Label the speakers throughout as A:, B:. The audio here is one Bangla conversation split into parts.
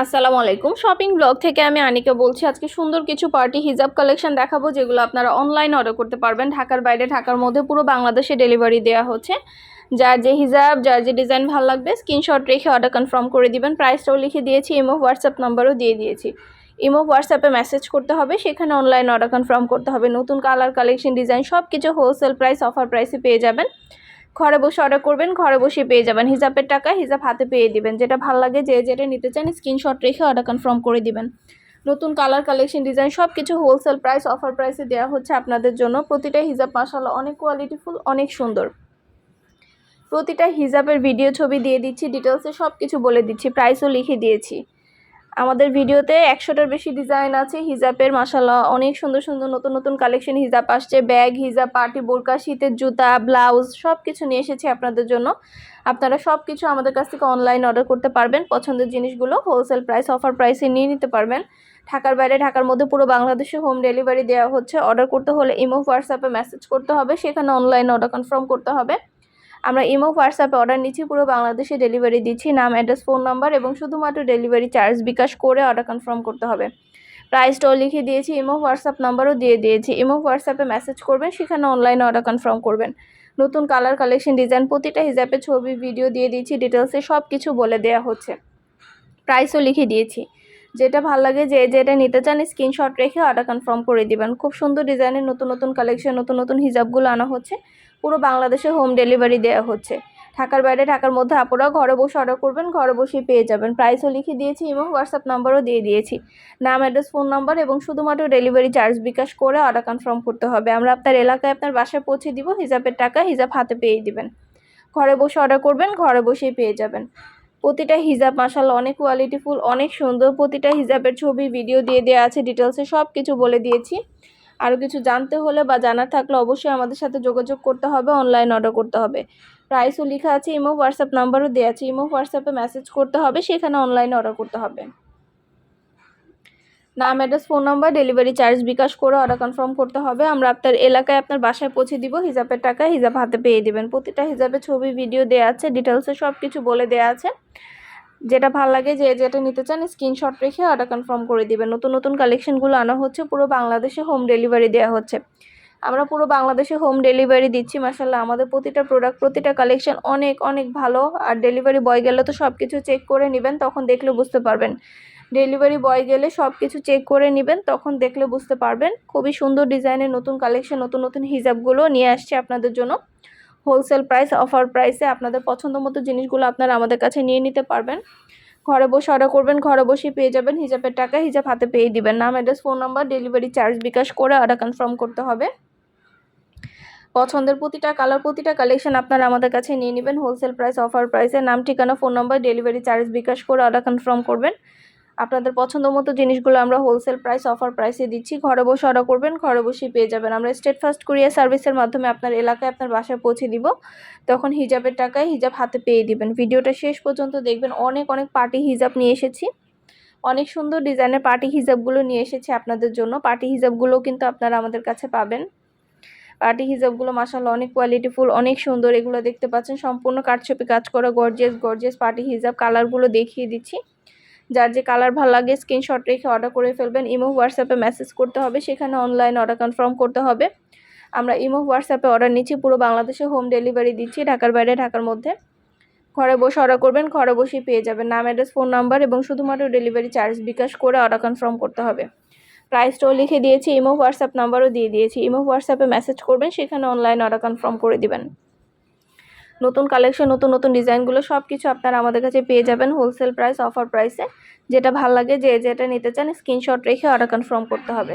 A: আসসালামু আলাইকুম। শপিং ব্লগ থেকে আমি আনিকা বলছি, আজকে সুন্দর কিছু পার্টি হিজাব কালেকশন দেখাবো, যেগুলো আপনারা অনলাইন অর্ডার করতে পারবেন। ঢাকার বাইরে, ঢাকার মধ্যে পুরো বাংলাদেশে ডেলিভারি দেওয়া হচ্ছে। যার যে হিজাব, যার যে ডিজাইন ভালো লাগবে স্ক্রিনশট রেখে অর্ডার কনফার্ম করে দিবেন। প্রাইসটাও লিখে দিয়েছি ইমো হোয়াটসঅ্যাপ নাম্বারও দিয়ে দিয়েছি। ইমো হোয়াটসঅ্যাপে মেসেজ করতে হবে, সেখানে অনলাইন অর্ডার কনফার্ম করতে হবে। নতুন কালার কালেকশন ডিজাইন সব কিছু হোলসেল প্রাইস অফার প্রাইসে পেয়ে যাবেন। ঘরে বসে অর্ডার করবেন, ঘরে বসে পেয়ে যাবেন। হিসাবের টাকা হিসাব হাতে পেয়ে দিবেন। যেটা ভালো লাগে, যে যেটা নিতে চান স্ক্রিনশট রেখে অর্ডার কনফার্ম করে দিবেন। নতুন কালার কালেকশন ডিজাইন সব কিছু হোলসেল প্রাইস অফার প্রাইসে দেওয়া হচ্ছে আপনাদের জন্য। প্রতিটা হিজাব মাসাল্লাহ অনেক কোয়ালিটিফুল অনেক সুন্দর। প্রতিটা হিজাবের ভিডিও ছবি দিয়ে দিচ্ছি ডিটেলসে সব কিছু বলে দিচ্ছি প্রাইসও লিখে দিয়েছি। আমাদের ভিডিওতে একশোটার বেশি ডিজাইন আছে, হিজাবের মাসাল্লাহ অনেক সুন্দর সুন্দর নতুন নতুন কালেকশন হিজাব আসছে ব্যাগ হিজাব পার্টি বোরকা, শীতের জুতা ব্লাউজ সব কিছু নিয়ে এসেছি আপনাদের জন্য। আপনারা সব কিছু আমাদের কাছ থেকে অনলাইন অর্ডার করতে পারবেন, পছন্দের জিনিসগুলো হোলসেল প্রাইস অফার প্রাইসে নিয়ে নিতে পারবেন। ঢাকার বাইরে, ঢাকার মধ্যে পুরো বাংলাদেশে হোম ডেলিভারি দেওয়া হচ্ছে। অর্ডার করতে হলে ইমো, হোয়াটসঅ্যাপে মেসেজ করতে হবে, সেখানে অনলাইন অর্ডার কনফার্ম করতে হবে। আমরা ইমো, হোয়াটসঅ্যাপে অর্ডার নিচ্ছি, পুরো বাংলাদেশে ডেলিভারি দিচ্ছি। নাম অ্যাড্রেস ফোন নাম্বার এবং শুধুমাত্র ডেলিভারি চার্জ বিকাশ করে অর্ডার কনফার্ম করতে হবে। প্রাইসটাও লিখে দিয়েছি, ইমো, হোয়াটসঅ্যাপ নাম্বারও দিয়ে দিয়েছি। ইমো, হোয়াটসঅ্যাপে মেসেজ করবেন, সেখানে অনলাইনে অর্ডার কনফার্ম করবেন। নতুন কালার কালেকশন ডিজাইন প্রতিটা হিসাবে ছবি ভিডিও দিয়ে দিয়েছি ডিটেলসে সব কিছু বলে দেওয়া হচ্ছে। প্রাইসও লিখে দিয়েছি। যেটা ভালো লাগে, যে যেটা নিতে চান স্ক্রিনশট রেখে অর্ডার কনফার্ম করে দিবেন। খুব সুন্দর ডিজাইনের নতুন নতুন কালেকশন নতুন নতুন হিজাবগুলো আনা হচ্ছে। পুরো বাংলাদেশে হোম ডেলিভারি দেওয়া হচ্ছে। ঢাকার বাইরে, ঢাকার মধ্যে আপনারা ঘরে বসে অর্ডার করবেন, ঘরে বসেই পেয়ে যাবেন। প্রাইসও লিখে দিয়েছি এবং হোয়াটসঅ্যাপ নাম্বারও দিয়ে দিয়েছি। নাম অ্যাড্রেস ফোন নাম্বার এবং শুধুমাত্র ডেলিভারি চার্জ বিকাশ করে অর্ডার কনফার্ম করতে হবে। আমরা আপনার এলাকায় আপনার বাসায় পৌঁছে দিব, হিসাবের টাকা হিসাব হাতে পেয়ে দিবেন। ঘরে বসে অর্ডার করবেন, ঘরে বসেই পেয়ে যাবেন। প্রতিটা হিজাব মাসাল্লাহ অনেক কোয়ালিটিফুল অনেক সুন্দর। প্রতিটা হিজাবের ছবি ভিডিও দিয়ে দেওয়া আছে ডিটেলসে সব কিছু বলে দিয়েছি। আরও কিছু জানতে হলে বা জানার থাকলে অবশ্যই আমাদের সাথে যোগাযোগ করতে হবে অনলাইন অর্ডার করতে হবে। প্রাইসও লেখা আছে ইমো হোয়াটসঅ্যাপ নাম্বারও দেওয়া আছে ইমো হোয়াটসঅ্যাপে মেসেজ করতে হবে, সেখানে অনলাইনে অর্ডার করতে হবে। নাম address phone number delivery charge bKash করে অর্ডার কনফার্ম করতে হবে। আমরা আপনার এলাকায় আপনার বাসায় পৌঁছে দিব, হিজাবের টাকা হিজাব হাতে পেয়ে দেবেন। প্রতিটা হিজাবের ছবি ভিডিও দেওয়া আছে ডিটেলসে সব কিছু বলে দেওয়া আছে। যেটা ভালো লাগে যে যেটা নিতে চান স্ক্রিনশট রেখে অর্ডার কনফার্ম করে দিবেন। নতুন নতুন কালেকশনগুলো আনা হচ্ছে, পুরো বাংলাদেশে হোম ডেলিভারি দেওয়া হচ্ছে। আমরা পুরো বাংলাদেশে হোম ডেলিভারি দিচ্ছি মাসাল্লাহ আমাদের প্রতিটা প্রোডাক্ট প্রতিটা কালেকশন অনেক অনেক ভালো। আর ডেলিভারি বয় গেলে তো সব কিছু চেক করে নেবেন, তখন দেখলে বুঝতে পারবেন। ডেলিভারি বয় গেলে সব কিছু চেক করে নেবেন, তখন দেখলে বুঝতে পারবেন। খুবই সুন্দর ডিজাইনের নতুন কালেকশন নতুন নতুন হিজাবগুলো নিয়ে আসছে আপনাদের জন্য। হোলসেল প্রাইস অফার প্রাইসে আপনাদের পছন্দ মতো জিনিসগুলো আপনারা আমাদের কাছে নিয়ে নিতে পারবেন। ঘরে বসে অর্ডার করবেন, ঘরে বসেই পেয়ে যাবেন। হিজাবের টাকা হিজাব হাতে পেয়ে দিবেন। নাম address phone number delivery charge bKash করে অর্ডার কনফার্ম করতে হবে। পছন্দের প্রতিটা কালার প্রতিটা কালেকশন আপনারা আমাদের কাছে নিয়ে নেবেন। হোলসেল প্রাইস অফার প্রাইসে নাম, ঠিকানা phone number delivery charge bKash করে অর্ডার কনফার্ম করবেন। আপনাদের পছন্দ মতো জিনিসগুলো আমরা হোলসেল প্রাইস অফার প্রাইসে দিচ্ছি। ঘরে বসে অর্ডার করবেন, ঘরে বসেই পেয়ে যাবেন। আমরা স্টেট ফার্স্ট কুরিয়ার সার্ভিসের মাধ্যমে আপনার এলাকায় আপনার বাসায় পৌঁছে দিব। তখন হিজাবের টাকায় হিজাব হাতে পেয়ে দিবেন। ভিডিওটা শেষ পর্যন্ত দেখবেন। অনেক অনেক পার্টি হিজাব নিয়ে এসেছি। অনেক সুন্দর ডিজাইনের পার্টি হিজাবগুলো নিয়ে এসেছি আপনাদের জন্য। পার্টি হিজাবগুলোও কিন্তু আপনারা আমাদের কাছে পাবেন। পার্টি হিজাবগুলো মাসাল অনেক কোয়ালিটিফুল অনেক সুন্দর। এগুলো দেখতে পাচ্ছেন। সম্পূর্ণ কাঠছপি কাজ করা গর্জিয়াস গর্জিয়াস পার্টি হিজাব। কালারগুলো দেখিয়ে দিচ্ছি। যার যে কালার ভালো লাগে স্ক্রিনশট রেখে অর্ডার করে ফেলবেন। ইমো হোয়াটসঅ্যাপে মেসেজ করতে হবে, সেখানে অনলাইন অর্ডার কনফার্ম করতে হবে। আমরা ইমো হোয়াটসঅ্যাপে অর্ডার নিচ্ছি, পুরো বাংলাদেশে হোম ডেলিভারি দিচ্ছি, ঢাকার বাইরে, ঢাকার মধ্যে। ঘরে বসে অর্ডার করবেন, ঘরে বসেই পেয়ে যাবেন। নাম অ্যাড্রেস ফোন নাম্বার এবং শুধুমাত্র ডেলিভারি চার্জ বিকাশ করে অর্ডার কনফার্ম করতে হবে। প্রাইসটাও লিখে দিয়েছি, ইমো হোয়াটসঅ্যাপ নাম্বারও দিয়ে দিয়েছি। ইমো হোয়াটসঅ্যাপে মেসেজ করবেন, সেখানে অনলাইন অর্ডার কনফার্ম করে দিবেন। নতুন কালেকশন নতুন নতুন ডিজাইনগুলো সব কিছু আপনারা আমাদের কাছে পেয়ে যাবেন হোলসেল প্রাইস অফার প্রাইসে যেটা ভালো লাগে যে যেটা নিতে চান স্ক্রিনশট রেখে অর্ডার কনফার্ম করতে হবে।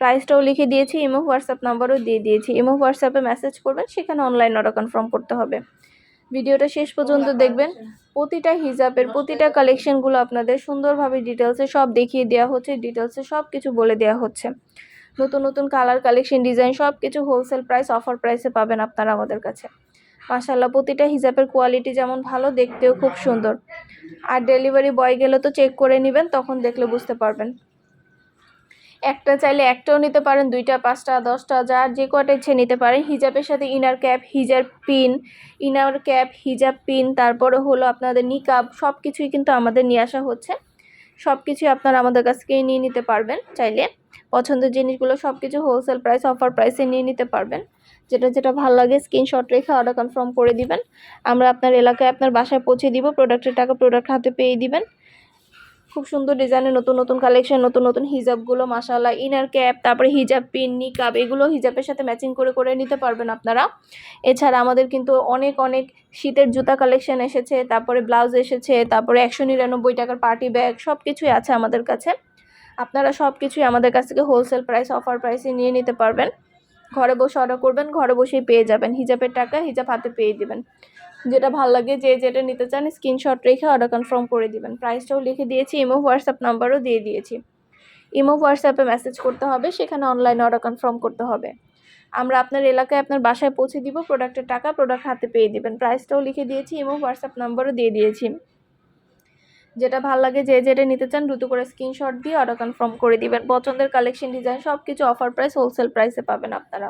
A: প্রাইসটাও লিখে দিয়েছি ইমো হোয়াটসঅ্যাপ নাম্বারও দিয়ে দিয়েছি। ইমো হোয়াটসঅ্যাপে মেসেজ করবেন সেখানে অনলাইন অর্ডার কনফার্ম করতে হবে। ভিডিওটা শেষ পর্যন্ত দেখবেন। প্রতিটা হিজাবের প্রতিটা কালেকশনগুলো আপনাদের সুন্দরভাবে ডিটেলসে সব দেখিয়ে দেওয়া হচ্ছে ডিটেলসে সব কিছু বলে দেওয়া হচ্ছে। নতুন নতুন কালার কালেকশন ডিজাইন সব কিছু হোলসেল প্রাইস অফার প্রাইসে পাবেন আপনারা আমাদের কাছে। মাসাল্লাহ প্রতিটা হিজাবের কোয়ালিটি যেমন ভালো, দেখতেও খুব সুন্দর। আর ডেলিভারি বয় গেলে তো চেক করে নেবেন, তখন দেখলে বুঝতে পারবেন। একটা চাইলে একটাও নিতে পারেন, দুইটা, পাঁচটা, দশটা, যার যে কটা ইচ্ছে নিতে পারেন। হিজাবের সাথে ইনার ক্যাপ হিজার পিন ইনার ক্যাপ হিজাব পিন তারপরে হলো আপনাদের নিকাব সব কিছুই কিন্তু আমাদের নিয়ে আসা হচ্ছে। সব কিছুই আপনারা আমাদের কাছ থেকে নিয়ে নিতে পারবেন চাইলে। পছন্দের জিনিসগুলো সব কিছু হোলসেল প্রাইস অফার প্রাইসে নিয়ে নিতে পারবেন। যেটা যেটা ভালো লাগে স্ক্রিনশট রেখে অর্ডার কনফার্ম করে দিবেন। আমরা আপনার এলাকায় আপনার বাসায় পৌঁছে দিব প্রোডাক্টের টাকা প্রোডাক্ট হাতে পেয়ে দিবেন। খুব সুন্দর ডিজাইনের নতুন নতুন কালেকশন নতুন নতুন হিজাবগুলো মাসাল্লাহ ইনার ক্যাপ তারপরে হিজাব পিন নিকাব এগুলো হিজাবের সাথে ম্যাচিং করে করে নিতে পারবেন আপনারা। এছাড়া আমাদের কিন্তু অনেক অনেক শীতের জুতা কালেকশন এসেছে, তারপরে ব্লাউজ এসেছে, তারপরে একশো নিরানব্বই টাকার পার্টি ব্যাগ সব কিছুই আছে আমাদের কাছে। আপনারা সব কিছুই আমাদের কাছ থেকে হোলসেল প্রাইস অফার প্রাইসে নিয়ে নিতে পারবেন। ঘরে বসে অর্ডার করবেন, ঘরে বসেই পেয়ে যাবেন। হিজাবের টাকা হিজাব হাতে পেয়ে দিবেন। যেটা ভালো লাগে, যে যেটা নিতে চান স্ক্রিনশট রেখে অর্ডার কনফার্ম করে দিবেন। প্রাইসটাও লিখে দিয়েছি ইমো হোয়াটসঅ্যাপ নাম্বারও দিয়ে দিয়েছি। ইমো হোয়াটসঅ্যাপে মেসেজ করতে হবে, সেখানে অনলাইনে অর্ডার কনফার্ম করতে হবে। আমরা আপনার এলাকায় আপনার বাসায় পৌঁছে দিব প্রোডাক্টের টাকা প্রোডাক্ট হাতে পেয়ে দিবেন। প্রাইসটাও লিখে দিয়েছি ইমো হোয়াটসঅ্যাপ নাম্বারও দিয়ে দিয়েছি। যেটা ভালো লাগে, যে যেটা নিতে চান, দ্রুত করে স্ক্রিনশট দিয়ে অর্ডার কনফার্ম করে দিবেন। পছন্দের কালেকশন ডিজাইন সব কিছু অফার প্রাইস হোলসেল প্রাইসে পাবেন আপনারা।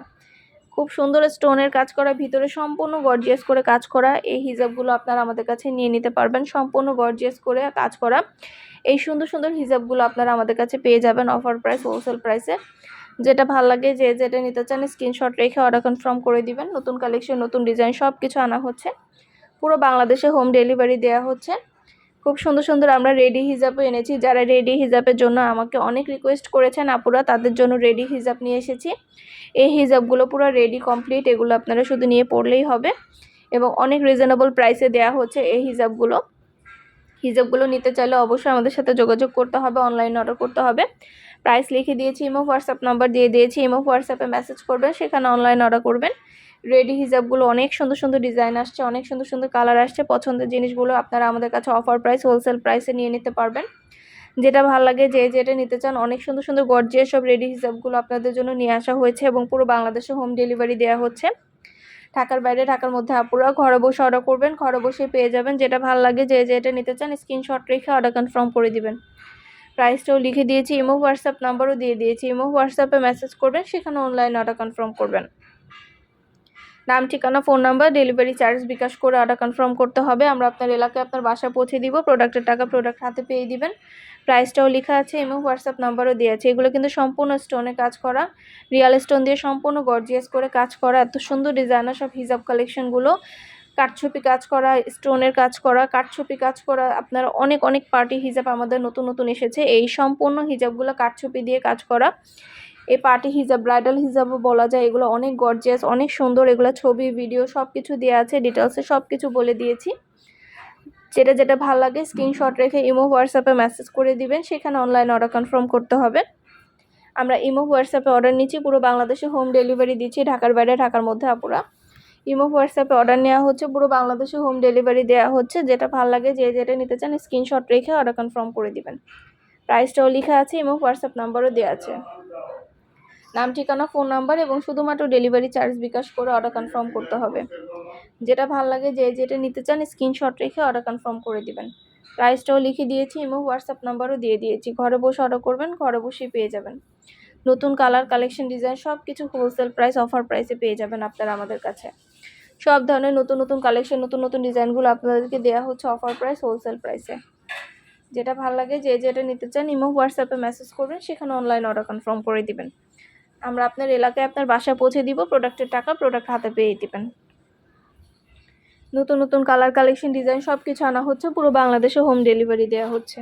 A: খুব সুন্দর স্টোনের কাজ করা, ভিতরে সম্পূর্ণ গর্জিয়াস করে কাজ করা, এই হিজাবগুলো আপনারা আমাদের কাছে নিয়ে নিতে পারবেন। সম্পূর্ণ গর্জিয়াস করে কাজ করা। এই সুন্দর সুন্দর হিজাবগুলো আপনারা আমাদের কাছে পেয়ে যাবেন অফার প্রাইস হোলসেল প্রাইসে যেটা ভালো লাগে, যে যেটা নিতে চান স্ক্রিনশট রেখে অর্ডার কনফার্ম করে দিবেন। নতুন কালেকশন নতুন ডিজাইন সব কিছু আনা হচ্ছে। পুরো বাংলাদেশে হোম ডেলিভারি দেওয়া হচ্ছে। খুব সুন্দর সুন্দর আমরা রেডি হিজাবও এনেছি। যারা রেডি হিজাবের জন্য আমাকে অনেক রিকোয়েস্ট করেছেন, আপুরা তাদের জন্য রেডি হিজাব নিয়ে এসেছি। এই হিজাবগুলো পুরো রেডি কমপ্লিট এগুলো আপনারা শুধু নিয়ে পড়লেই হবে এবং অনেক রিজনেবল প্রাইসে দেওয়া হচ্ছে এই হিজাবগুলো। হিজাবগুলো নিতে চাইলে অবশ্যই আমাদের সাথে যোগাযোগ করতে হবে অনলাইনে অর্ডার করতে হবে। প্রাইস লিখে দিয়েছি ইমো হোয়াটসঅ্যাপ নাম্বার দিয়ে দিয়েছি ইমো হোয়াটসঅ্যাপে মেসেজ করবেন, সেখানে অনলাইন অর্ডার করবেন। রেডি হিজাবগুলো অনেক সুন্দর সুন্দর ডিজাইন আসছে, অনেক সুন্দর সুন্দর কালার আসছে, পছন্দের জিনিসগুলো আপনারা আমাদের কাছে অফার প্রাইস হোলসেল প্রাইসে নিয়ে নিতে পারবেন। যেটা ভালো লাগে যে যেটা নিতে চান, অনেক সুন্দর সুন্দর গর্জিয়াস সব রেডি হিসাবগুলো আপনাদের জন্য নিয়ে আসা হয়েছে এবং পুরো বাংলাদেশে হোম ডেলিভারি দেওয়া হচ্ছে। ঢাকার বাইরে, ঢাকার মধ্যে আপুরা ঘরে বসে অর্ডার করবেন, ঘরে বসে পেয়ে যাবেন। যেটা ভালো লাগে যে যেটা নিতে চান স্ক্রিনশট রেখে অর্ডার কনফার্ম করে দিবেন। প্রাইসটাও লিখে দিয়েছি ইমো হোয়াটসঅ্যাপ নাম্বারও দিয়ে দিয়েছি ইমো হোয়াটসঅ্যাপে মেসেজ করবেন, সেখানে অনলাইন অর্ডার কনফার্ম করবেন। নাম, ঠিকানা, phone number delivery charge bKash করে অর্ডার কনফার্ম করতে হবে। আমরা আপনার এলাকায় আপনার বাসা পৌঁছে দিব। প্রোডাক্টের টাকা প্রোডাক্ট হাতে পেয়ে দিবেন। প্রাইসটাও লেখা আছে এবং হোয়াটসঅ্যাপ নাম্বারও দেওয়া আছে। এগুলো কিন্তু সম্পূর্ণ স্টোনে কাজ করা। রিয়াল স্টোন দিয়ে সম্পূর্ণ গর্জিয়াস করে কাজ করা। এত সুন্দর ডিজাইনার সব হিজাব কালেকশনগুলো কাঠছপি কাজ করা স্টোনের কাজ করা, কাঠছপি কাজ করা। আপনারা অনেক অনেক পার্টি হিজাব আমাদের নতুন নতুন এসেছে। এই সম্পূর্ণ হিজাবগুলো কাঠছপি দিয়ে কাজ করা। এই পার্টি হিজাব, ব্রাইডাল হিজাবও বলা যায়, এগুলো অনেক গর্জিয়াস অনেক সুন্দর, এগুলো ছবি ভিডিও সব কিছু দেওয়া আছে ডিটেলসে সব কিছু বলে দিয়েছি। যেটা যেটা ভালো লাগে স্ক্রিনশট রেখে ইমো, হোয়াটসঅ্যাপে মেসেজ করে দিবেন, সেখানে অনলাইন অর্ডার কনফার্ম করতে হবে। আমরা ইমো, হোয়াটসঅ্যাপে অর্ডার নিচ্ছি, পুরো বাংলাদেশে হোম ডেলিভারি দিচ্ছি, ঢাকার বাইরে, ঢাকার মধ্যে আপুরা। ইমো, হোয়াটসঅ্যাপে অর্ডার নেওয়া হচ্ছে, পুরো বাংলাদেশে হোম ডেলিভারি দেওয়া হচ্ছে, যেটা ভালো লাগে, যে যেটা নিতে চান স্ক্রিনশট রেখে অর্ডার কনফার্ম করে দিবেন। প্রাইসটাও লেখা আছে, ইমো, হোয়াটসঅ্যাপ নাম্বারও দেওয়া আছে। নাম, ঠিকানা, ফোন নাম্বার এবং শুধুমাত্র ডেলিভারি চার্জ বিকাশ করে অর্ডার কনফার্ম করতে হবে। যেটা ভালো লাগে যে যেটা নিতে চান স্ক্রিনশট রেখে অর্ডার কনফার্ম করে দিবেন। প্রাইসটাও লিখে দিয়েছি, এবং হোয়াটসঅ্যাপ নাম্বারও দিয়ে দিয়েছি। ঘরে বসে অর্ডার করবেন, ঘরে বসেই পেয়ে যাবেন। নতুন কালার কালেকশন ডিজাইন সব কিছু হোলসেল প্রাইস অফার প্রাইসে পেয়ে যাবেন আপনারা আমাদের কাছে। সব ধরনের নতুন নতুন কালেকশন নতুন নতুন ডিজাইনগুলো আপনাদেরকে দেওয়া হচ্ছে অফার প্রাইস হোলসেল প্রাইসে যেটা ভালো লাগে যে যেটা নিতে চান ইমো হোয়াটসঅ্যাপে মেসেজ করবেন, সেখানে অনলাইন অর্ডার কনফার্ম করে দিবেন। আমরা আপনার এলাকায় আপনার বাসায় পৌঁছে দিব প্রোডাক্টের টাকা প্রোডাক্ট হাতে পেয়ে দেবেন। নতুন নতুন কালার কালেকশন ডিজাইন সব কিছু আনা হচ্ছে, পুরো বাংলাদেশে হোম ডেলিভারি দেওয়া হচ্ছে।